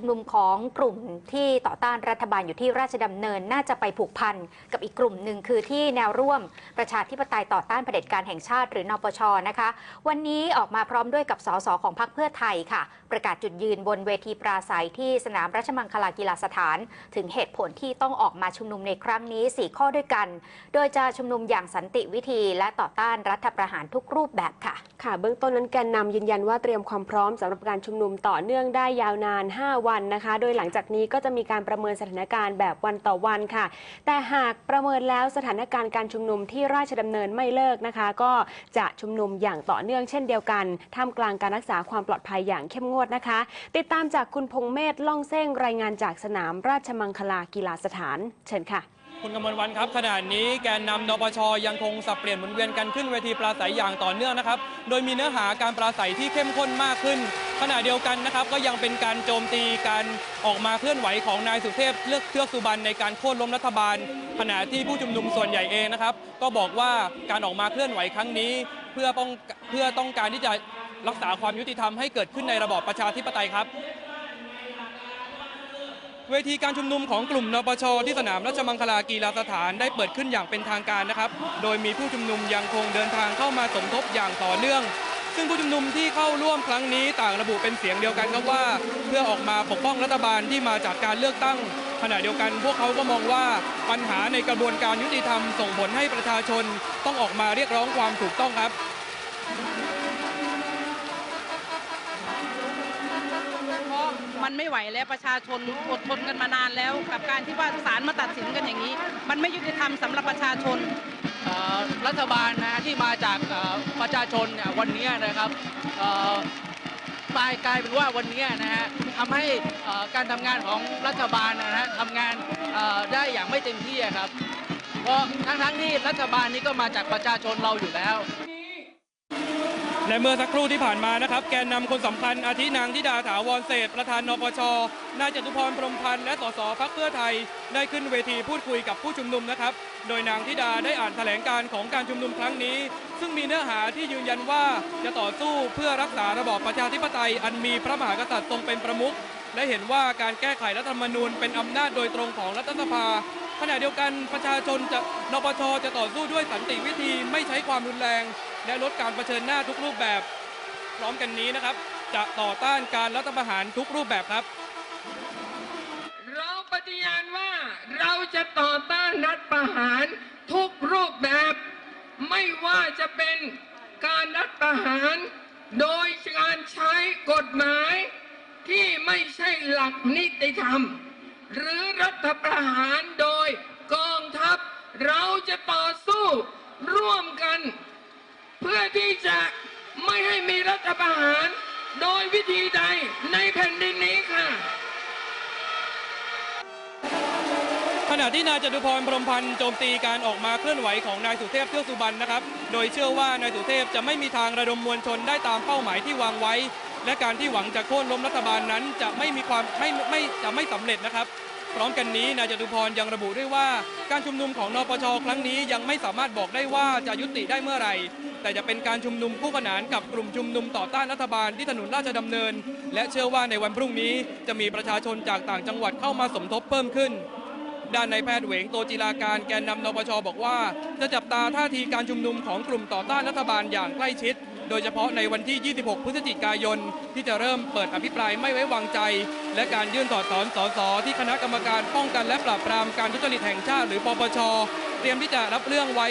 ชุมนุมของกลุ่มที่ต่อต้านรัฐบาลอยู่ที่ราชดำเนินน่าจะไปผูกพันกับอีกกลุ่มหนึ่งคือที่แนวร่วมประชาธิปไตยต่อต้านเผด็จการแห่งชาติ หรือนปชนะคะ วันนี้ออกมาพร้อมด้วยกับสสของพรรคเพื่อไทยค่ะ ประกาศจุดยืนบนเวทีปราศัยที่สนามราชมังคลากีฬาสถาน ถึงเหตุผลที่ต้องออกมาชุมนุมในครั้งนี้ 4 ข้อด้วยกัน โดยจะชุมนุมอย่างสันติวิธีและต่อต้านรัฐประหารทุกรูปแบบค่ะ ค่ะ เบื้องต้นนั้นแกนนำยืนยันว่าเตรียมความพร้อมสำหรับการชุมนุมต่อเนื่องได้ยาวนาน 5 วันนะคะ โดยหลังจากนี้ก็จะมีการประเมินสถานการณ์แบบวันต่อวันค่ะ แต่หากประเมินแล้วสถานการณ์การชุมนุมที่ราชดำเนินไม่เลิกนะคะ ก็จะชุมนุมอย่างต่อเนื่องเช่นเดียวกันท่ามกลางการรักษาความปลอดภัยอย่างเข้มงวดนะคะ ติดตามจากคุณพงเมธล่องเส้งรายงานจากสนามราชมังคลากีฬาสถาน เชิญค่ะคุณกมลวันครับขณะนี้แกนนำนปชยังคงสับเปลี่ยนหมุนเวียนกันขึ้นเวทีปราศัยอย่างต่อเนื่องนะครับ โดยมีเนื้อหาการปราศัยที่เข้มข้นมากขึ้น ขณะเดียวกันนะครับก็ยังเป็นการโจมตีการออกมาเคลื่อนไหวของนายสุเทพเลือกเทือกสุบรรณในการโค่นล้มรัฐบาล ขณะที่ผู้ชุมนุมส่วนใหญ่เองนะครับ ก็บอกว่าการออกมาเคลื่อนไหวครั้งนี้ เพื่อป้องเพื่อต้องการที่จะรักษาความยุติธรรมให้เกิดขึ้นในระบอบประชาธิปไตยครับ เวทีการชุมนุมของกลุ่มนปชที่สนามราชมังคลากีฬาสถานได้เปิดขึ้นอย่างเป็นทางการนะครับ โดยมีผู้ชุมนุมยังคงเดินทางเข้ามาสมทบอย่างต่อเนื่อง ซึ่งผู้ชุมนุมที่เข้าร่วมครั้งนี้ต่างระบุเป็นเสียงเดียวกันครับว่าเพื่อออกมาปกป้องรัฐบาลที่มาจากการเลือกตั้งขณะเดียวกันพวกเขาก็มองว่าปัญหาในกระบวนการยุติธรรมส่งผลให้ประชาชนต้องออกมาเรียกร้องความถูกต้องครับเพราะมันไม่ไหวแล้วประชาชนอดทนกันมานานแล้ว กับการที่ว่าศาลมาตัดสินกันอย่างนี้ มันไม่ยุติธรรมสำหรับประชาชน รัฐบาลนะที่มาจากประชาชนเนี่ยวันนี้นะครับเอ่อกลายกลายเป็นว่าวันนี้นะฮะทำให้การทำงานของรัฐบาลนะฮะทำงานได้อย่างไม่เต็มที่ครับ เพราะทั้งทั้งๆที่รัฐบาลนี้ก็มาจากประชาชนเราอยู่แล้วและเมื่อสักครู่ที่ผ่านมานะครับ แกนนำคนสำคัญอาทินางธิดาถาวรเศษประธานนปชนายจตุพรพรหมพันธ์และสสพักเพื่อไทยได้ขึ้นเวทีพูดคุยกับผู้ชุมนุมนะครับ โดยนางธิดาได้อ่านแถลงการของการชุมนุมครั้งนี้ ซึ่งมีเนื้อหาที่ยืนยันว่าจะต่อสู้เพื่อรักษาระบอบประชาธิปไตย อันมีพระมหากษัตริย์ทรงเป็นประมุขและเห็นว่าการแก้ไขรัฐธรรมนูญเป็นอำนาจโดยตรงของรัฐสภาขณะเดียวกันประชาชนจะนปชจะต่อสู้ด้วยสันติวิธีไม่ใช้ความรุนแรง และลดการเผชิญหน้าทุกรูปแบบ พร้อมกันนี้นะครับ จะต่อต้านการรัฐประหารทุกรูปแบบครับ เราปฏิญาณว่า เราจะต่อต้านรัฐประหารทุกรูปแบบ ไม่ว่าจะเป็นการรัฐประหาร โดยการใช้กฎหมายที่ไม่ใช่หลักนิติธรรม หรือรัฐประหารโดยกองทัพ เราจะต่อสู้ร่วมกัน เพื่อที่จะไม่ให้มีรัฐประหาร โดยวิธีใดในแผ่นดินนี้ค่ะ ขณะที่นายจตุพรพรมพันธ์โจมตีการออกมาเคลื่อนไหวของนายสุเทพเทือกสุบรรณนะครับ โดยเชื่อว่านายสุเทพจะไม่มีทางระดมมวลชนได้ตามเป้าหมายที่วางไว้ และการที่หวังจะโค่นล้มรัฐบาลนั้นจะไม่มีความไม่ไม่จะไม่สำเร็จนะครับ พร้อมกันนี้นายจตุพรยังระบุด้วยว่า การชุมนุมของนปชครั้งนี้ยังไม่สามารถบอกได้ว่าจะยุติได้เมื่อไหร่ แต่จะเป็นการชุมนุมคู่ขนานกับกลุ่มชุมนุมต่อต้านรัฐบาลที่ถนนราชดำเนิน และเชื่อว่าในวันพรุ่งนี้จะมีประชาชนจากต่างจังหวัดเข้ามาสมทบเพิ่มขึ้น ด้านนายแพทย์เหวงโตจิราการแกนนำนปชบอกว่า จะจับตาท่าทีการชุมนุมของกลุ่มต่อต้านรัฐบาลอย่างใกล้ชิด โดยเฉพาะในวันที่ 26 พฤศจิกายน ที่จะเริ่มเปิดอภิปรายไม่ไว้วางใจ และการยื่นถอดถอนสสที่คณะกรรมการป้องกันและปราบปรามการทุจริตแห่งชาติหรือปปช เตรียมที่จะรับเรื่องไว้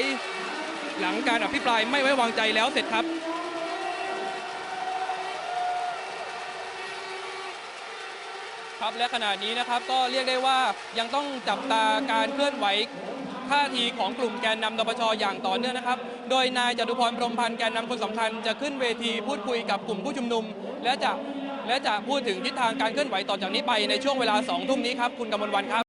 หลังการอภิปรายไม่ไว้วางใจแล้วเสร็จครับ ครับและขณะนี้นะครับก็เรียกได้ว่ายังต้องจับตาการเคลื่อนไหวท่าทีของกลุ่มแกนนำนปชอย่างต่อเนื่องนะครับ โดยนายจตุพรพรมพันธ์แกนนำคนสำคัญจะขึ้นเวทีพูดคุยกับกลุ่มผู้ชุมนุม และจะและจะพูดถึงทิศทางการเคลื่อนไหวต่อจากนี้ไปในช่วงเวลา2ทุ่มนี้ครับคุณกำมลวันครับ